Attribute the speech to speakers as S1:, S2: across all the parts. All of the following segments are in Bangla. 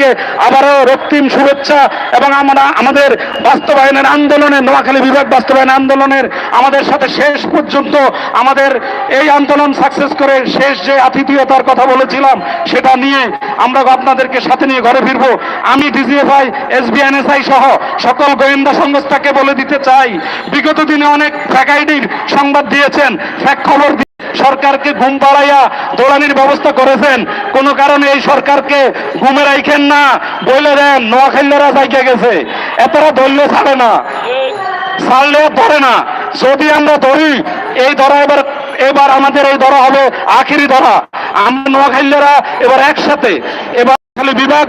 S1: থেকে আবারও রক্তিম শুভেচ্ছা এবং আমরা আমাদের বাস্তবায়নের আন্দোলনে, নোয়াখালী বিভাগ বাস্তবায়ন আন্দোলনের আমাদের সাথে শেষ পর্যন্ত আমাদের এই আন্দোলন সাকসেস করে শেষ যে আতিথিয়তার কথা বলেছিলাম, সেটা নিয়ে আমরা আপনাদেরকে সাথে নিয়ে ঘরে ফিরবো। আমি ডিজিএফআই, এসবিএনএসআই সহ সকল গোয়েন্দা সংস্থাকে বলে দিতে চাই। বিগত দিনে অনেক ফ্যাকাইডির সংবাদ দিয়েছেন, ফ্যাক খবর সরকারকে ঘুম পাড়াইয়া দৌড়ানির ব্যবস্থা করেছেন। কোনো কারণে এই সরকারকে ঘুমে রাইখেন না বলে দেন নোয়াখাইলেরা জায়গা গেছে। এতরা ধরলে ছাড়ে না, ছাড়লেও ধরে না। যদি আমরা ধরি, এই ধরা এবার এবার আমাদের এই ধরা হবে আখিরি ধরা। আমরা নোয়াখাইলেরা এবার একসাথে, এবার খালি বিভাগ,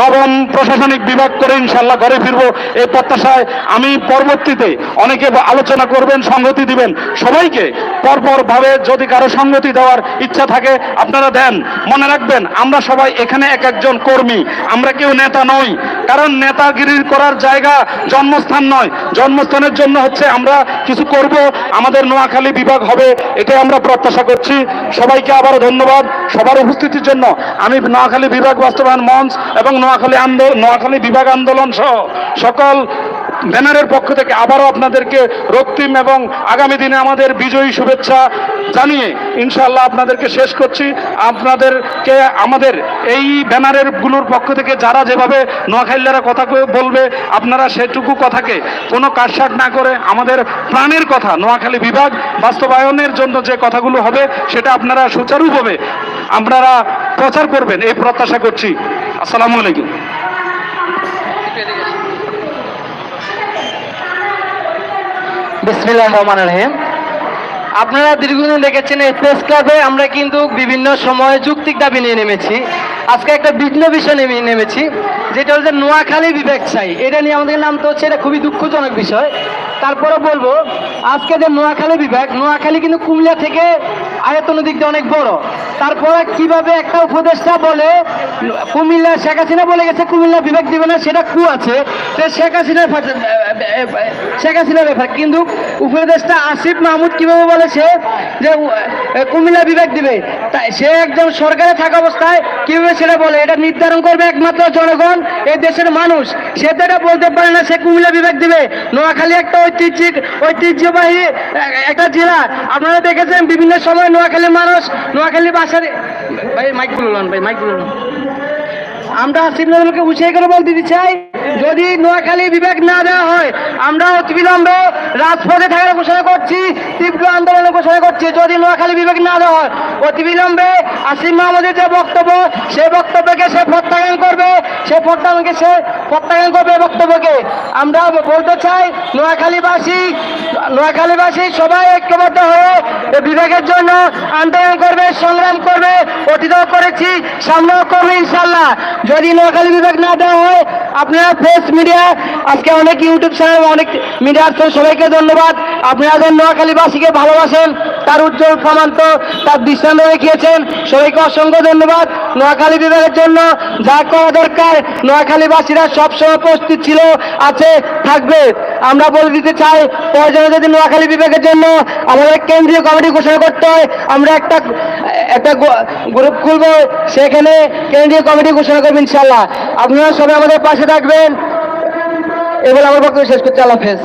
S1: নবম প্রশাসনিক বিভাগ করে ইনশাল্লাহ ঘরে ফিরবো এই প্রত্যাশায় আমি পরবর্তীতে অনেকে আলোচনা করবেন সংগতি দিবেন। সবাইকে পরপরভাবে যদি কারও সংগতি দেওয়ার ইচ্ছা থাকে, আপনারা দেন। মনে রাখবেন, আমরা সবাই এখানে এক একজন কর্মী, আমরা কেউ নেতা নই। কারণ নেতাগিরি করার জায়গা জন্মস্থান নয়। জন্মস্থানের জন্য হচ্ছে আমরা কিছু করব, আমাদের নোয়াখালী বিভাগ হবে, এটাই আমরা প্রত্যাশা করছি। সবাইকে আবারও ধন্যবাদ সবার উপস্থিতির জন্য। আমি নোয়াখালী বিভাগ বাস্তবায়ন মঞ্চ এবং নোয়াখালী আন্দোলন নোয়াখালী বিভাগ আন্দোলন সহ সকল ব্যানারের পক্ষ থেকে আবারও আপনাদেরকে রক্তিম এবং আগামী দিনে আমাদের বিজয়ী শুভেচ্ছা জানিয়ে ইনশাআল্লাহ আপনাদেরকে শেষ করছি। আপনাদেরকে আমাদের এই ব্যানারেরগুলোর পক্ষ থেকে যারা যেভাবে নোয়াখাইলারা কথা বলবে, আপনারা সেটুকু কথাকে কোনো কাটসাট না করে আমাদের প্রাণের কথা, নোয়াখালী বিভাগ বাস্তবায়নের জন্য যে কথাগুলো হবে, সেটা আপনারা সুচারুভাবে আপনারা প্রচার করবেন, এই প্রত্যাশা করছি। আসসালামু আলাইকুম।
S2: বিসমিল্লাহ রহমান রহিম। আপনারা দীর্ঘদিন দেখেছেন এই প্রেস ক্লাবে আমরা কিন্তু বিভিন্ন সময়ে যুক্তিক দাবি নিয়ে নেমেছি। আজকে একটা বিঘ্ন বিষয় নেমে, নেমেছি, যেটা হচ্ছে নোয়াখালী বিবেক চাই এটা নিয়ে আমাদের নাম তো হচ্ছে, এটা খুবই দুঃখজনক বিষয়। তারপরে বলব, আজকে যে নোয়াখালী বিভাগ নোয়াখালী কিন্তু কুমিল্লা থেকে আয়তন দিক দিয়ে অনেক বড়। তারপরে কীভাবে একটা উপদেষ্টা বলে, কুমিল্লা শেখ হাসিনা বলে গেছে, কুমিল্লা বিভাগ দিবে না সেটা কু আছে। শেখ হাসিনার শেখ হাসিনার ব্যাপার। কিন্তু উপদেষ্টা আসিফ মাহমুদ কীভাবে বলেছে যে কুমিল্লা বিভাগ দিবে? তাই সে একজন সরকারে থাকা অবস্থায় কীভাবে সেটা বলে? এটা নির্ধারণ করবে একমাত্র জনগণ, এই দেশের মানুষ। সে তো এটা বলতে পারে না সে কুমিল্লা বিভাগ দিবে। নোয়াখালী একটা ঐতিহ্যিক, ঐতিহ্যবাহী একটা জেলা। আপনারা দেখেছেন বিভিন্ন সময় নোয়াখালীর মানুষ, নোয়াখালী বাসার ভাই মাইক বলুন ভাই মাইক বলুন আমরা নজরুলকে উৎসাহ করে বলতে চাই। যদি নোয়াখালী বিবেক না দেওয়া হয় আমরা অতিবিলম্বে রাজপথে থাকার ঘোষণা করছি, তীব্র আন্দোলনের ঘোষণা করছি। যদি নোয়াখালী বিবেক না দেওয়া হয়, অতিবিলম্বে আসিম মাহমুদের যে বক্তব্য সে বক্তব্যকে সে প্রত্যাখ্যান করবে, সে প্রত্যাখ্যানকে সে প্রত্যাখ্যান করবে বক্তব্যকে। আমরা বলতে চাই, নোয়াখালীবাসী নোয়াখালীবাসী সবাই ঐক্যবদ্ধ হয়ে বিভাগের জন্য আন্দোলন করবে, সংগ্রাম করবে, অতীতও করেছি, সামনেও করবে ইনশাল্লাহ যদি নোয়াখালী বিবেক না দেওয়া হয় আপনারা প্রেস মিডিয়া আজকে অনেক ইউটিউব চ্যানেল অনেক মিডিয়া আছে, সবাইকে ধন্যবাদ। আপনারা যে নোয়াখালীবাসীকে ভালোবাসেন, তার উজ্জ্বল প্রমাণ তো, তার দৃষ্টান্ত দেখিয়েছেন। সবাইকে অসংখ্য ধন্যবাদ নোয়াখালী বিভাগের জন্য। যা করা দরকার, নোয়াখালীবাসীরা সবসময় প্রস্তুত ছিল, আছে, থাকবে। আমরা বলে দিতে চাই প্রয়োজনে যদি নোয়াখালী বিভাগের জন্য আমাদের কেন্দ্রীয় কমিটি ঘোষণা করতে হয়, আমরা একটা একটা গ্রুপ খুলবো সেখানে কেন্দ্রীয় কমিটি ঘোষণা করব ইনশাল্লাহ আপনারা সবাই আমাদের পাশে থাকবেন। এগুলো আমার বক্তব্য শেষ করছি। আল্লাহ হাফেজ।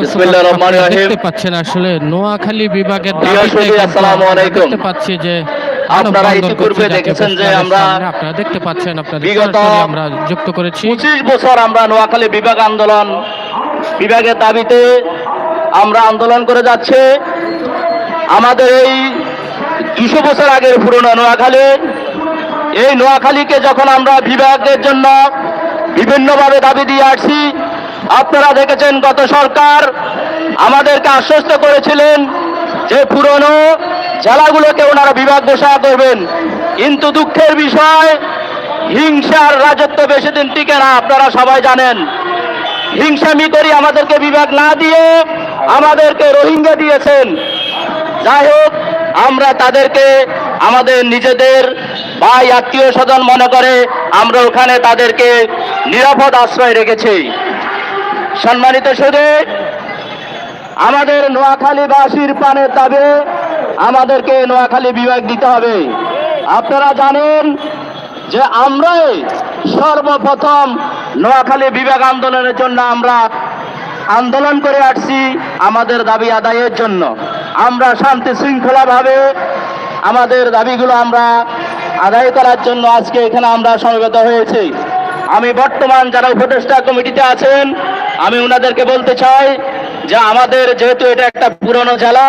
S3: বিসমিল্লাহির রহমানির
S4: আপনারা
S3: রহিম।
S4: দেখতে পাচ্ছেন আসলে নোয়াখালী বিভাগের
S3: প্রিয়
S4: দাবিতে
S3: সুধী,
S4: কিন্তু
S3: আসসালামু
S4: আমরা
S3: আলাইকুম।
S4: দেখতে পাচ্ছি যে
S3: আপনারা ইতিপূর্বে দেখেছেন যে আমরা
S4: আপনারা দেখতে পাচ্ছেন আপনাদের
S3: বিগত
S4: আমরা যুক্ত করেছি।
S3: পঁচিশ বছর আমরা নোয়াখালী বিভাগ আন্দোলন বিভাগের দাবিতে আমরা আন্দোলন করে যাচ্ছে। আমাদের এই দুশো বছর আগের পুরনো নোয়াখালী, এই নোয়াখালীকে যখন আমরা বিভাগের জন্য বিভিন্নভাবে দাবি দিয়ে আসছি, আপনারা দেখেছেন গত সরকার আমাদেরকে আশ্বস্ত করেছিলেন যে পুরনো জেলাগুলোকে ওনারা বিভাগ ঘোষণা করবেন। কিন্তু দুঃখের বিষয় হিংসার রাজত্ব বেশি দিন টিকে না, আপনারা সবাই জানেন। হিংসামি করি আমাদেরকে বিভাগ না দিয়ে আমাদেরকে রোহিঙ্গা দিয়েছেন। যাই হোক, আমরা তাদেরকে আমাদের নিজেদের ভাই আত্মীয় স্বজন মনে করে আমরা ওখানে তাদেরকে নিরাপদ আশ্রয় রেখেছি। সম্মানিত সুদে আমাদের নোয়াখালীবাসীর প্রাণের দাবে, আমাদেরকে নোয়াখালী বিভাগ দিতে হবে। আপনারা জানেন যে আমরাই সর্বপ্রথম নোয়াখালী বিভাগ আন্দোলনের জন্য আমরা আন্দোলন করে আসছি আমাদের দাবি আদায়ের জন্য। আমরা শান্তি শৃঙ্খলাভাবে আমাদের দাবিগুলো আমরা আদায় করার জন্য আজকে এখানে আমরা সমবেত হয়েছি। আমি বর্তমান যারা উপদেষ্টা কমিটিতে আছেন, আমি ওনাদেরকে বলতে চাই যে আমাদের যেহেতু এটা একটা পুরনো জেলা,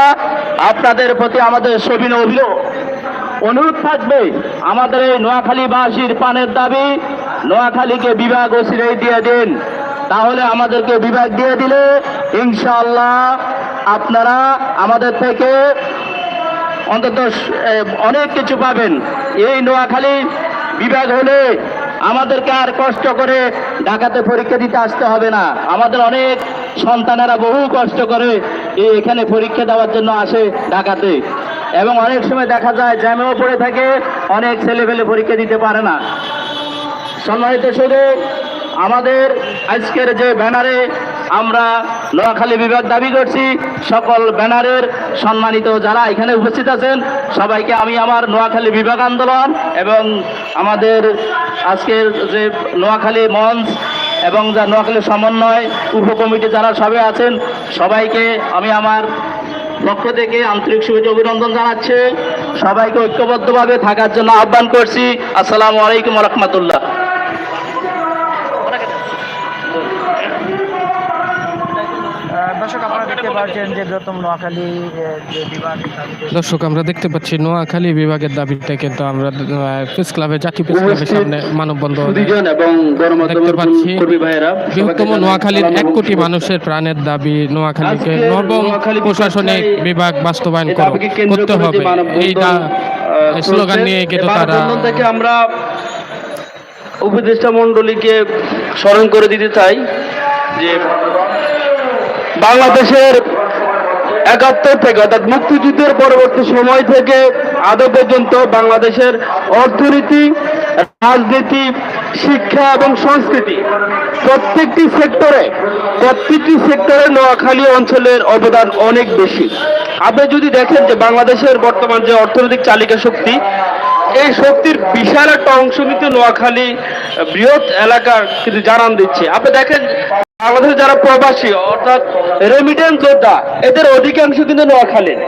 S3: আপনাদের প্রতি আমাদের সবিন অভিযোগ অনুরোধ থাকবে, আমাদের এই নোয়াখালীবাসীর পানের দাবি, নোয়াখালীকে বিভাগ ও সিরাই দিয়ে দিন। তাহলে আমাদেরকে বিভাগ দিয়ে দিলে ইনশাআল্লাহ আপনারা আমাদের থেকে অন্তত অনেক কিছু পাবেন। এই নোয়াখালী বিভাগ হলে আমাদেরকে আর কষ্ট করে ঢাকাতে পরীক্ষা দিতে আসতে হবে না। আমাদের অনেক সন্তানেরা বহু কষ্ট করে এখানে পরীক্ষা দেওয়ার জন্য আসে ঢাকাতে। এবং অনেক সময় দেখা যায়, জ্যামেও পড়ে থাকে, অনেক ছেলেপেলে পরীক্ষা দিতে পারে না। সম্মানিত শুধু আমাদের আজকের যে ব্যানারে আমরা নোয়াখালী বিভাগ দাবি করছি, সকল ব্যানারের সম্মানিত যারা এখানে উপস্থিত আছেন, সবাইকে আমি আমার নোয়াখালী বিভাগ আন্দোলন এবং আমাদের আজকের যে নোয়াখালী মঞ্চ এবং যা নোয়াখালী সমন্বয় উপকমিটি যারা সবাই আছেন, সবাইকে আমি আমার পক্ষ থেকে আন্তরিক শুভেচ্ছা অভিনন্দন জানাচ্ছে। সবাইকে ঐক্যবদ্ধভাবে থাকার জন্য আহ্বান করছি। আসসালামু আলাইকুম রহমতুল্লাহ।
S5: দর্শক আপনারা দেখতে পাচ্ছেন যে বৃহত্তম নোয়াখালী যে বিভাগ
S4: দর্শক আমরা দেখতে পাচ্ছি নোয়াখালী বিভাগের দাবিতে কিন্তু আমরা প্রেস ক্লাবে জাতীয় প্রেস ক্লাবের সামনে মানববন্ধন দেখতে
S3: গণমাধ্যমের
S4: পাচ্ছি বৃহত্তম নোয়াখালীর এক কোটি মানুষের প্রাণের দাবি নোয়াখালীকে নবম প্রশাসনিক
S3: বিভাগ
S4: বাস্তবায়ন করতে
S3: করে
S4: হবে। এই দা- স্লোগান নিয়ে কিন্তু তারা
S3: থেকে আমরা উপদেষ্টা মণ্ডলীকে স্মরণ করে দিতে চাই যে বাংলাদেশের একাত্তর থেকে অর্থাৎ মুক্তিযুদ্ধের পরবর্তী সময় থেকে আদৌ পর্যন্ত বাংলাদেশের অর্থনীতি, রাজনীতি, শিক্ষা এবং সংস্কৃতি প্রত্যেকটি সেক্টরে প্রত্যেকটি সেক্টরে নোয়াখালী অঞ্চলের অবদান অনেক বেশি। আপনি যদি দেখেন যে বাংলাদেশের বর্তমান যে অর্থনৈতিক চালিকা শক্তি, এই শক্তির বিশাল একটা অংশ কিন্তু নোয়াখালী বৃহৎ এলাকার কিন্তু জানান দিচ্ছে। আপনি দেখেন বাংলাদেশের যারা প্রবাসী, অর্থাৎ রেমিটেন্স যোদ্ধা, এদের অধিকাংশ কিন্তু নোয়াখালীর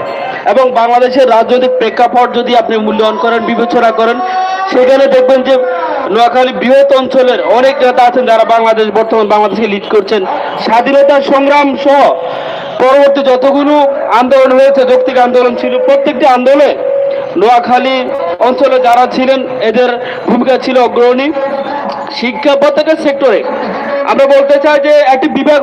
S3: এবং বাংলাদেশের রাজনৈতিক প্রেক্ষাপট যদি আপনি মূল্যায়ন করেন, বিবেচনা করেন, সেখানে দেখবেন যে নোয়াখালী বৃহৎ অঞ্চলের অনেক নেতা আছেন যারা বাংলাদেশ, বর্তমান বাংলাদেশকে লিড করছেন। স্বাধীনতা সংগ্রাম সহ পরবর্তী যতগুলো আন্দোলন হয়েছে, যৌক্তিক আন্দোলন ছিল, প্রত্যেকটি আন্দোলনে নোয়াখালী অঞ্চলে যারা ছিলেন, এদের ভূমিকা ছিল অগ্রণী। শিক্ষা প্রত্যেকের সেক্টরে আমরা বলতে চাই যে একটি বিভাগ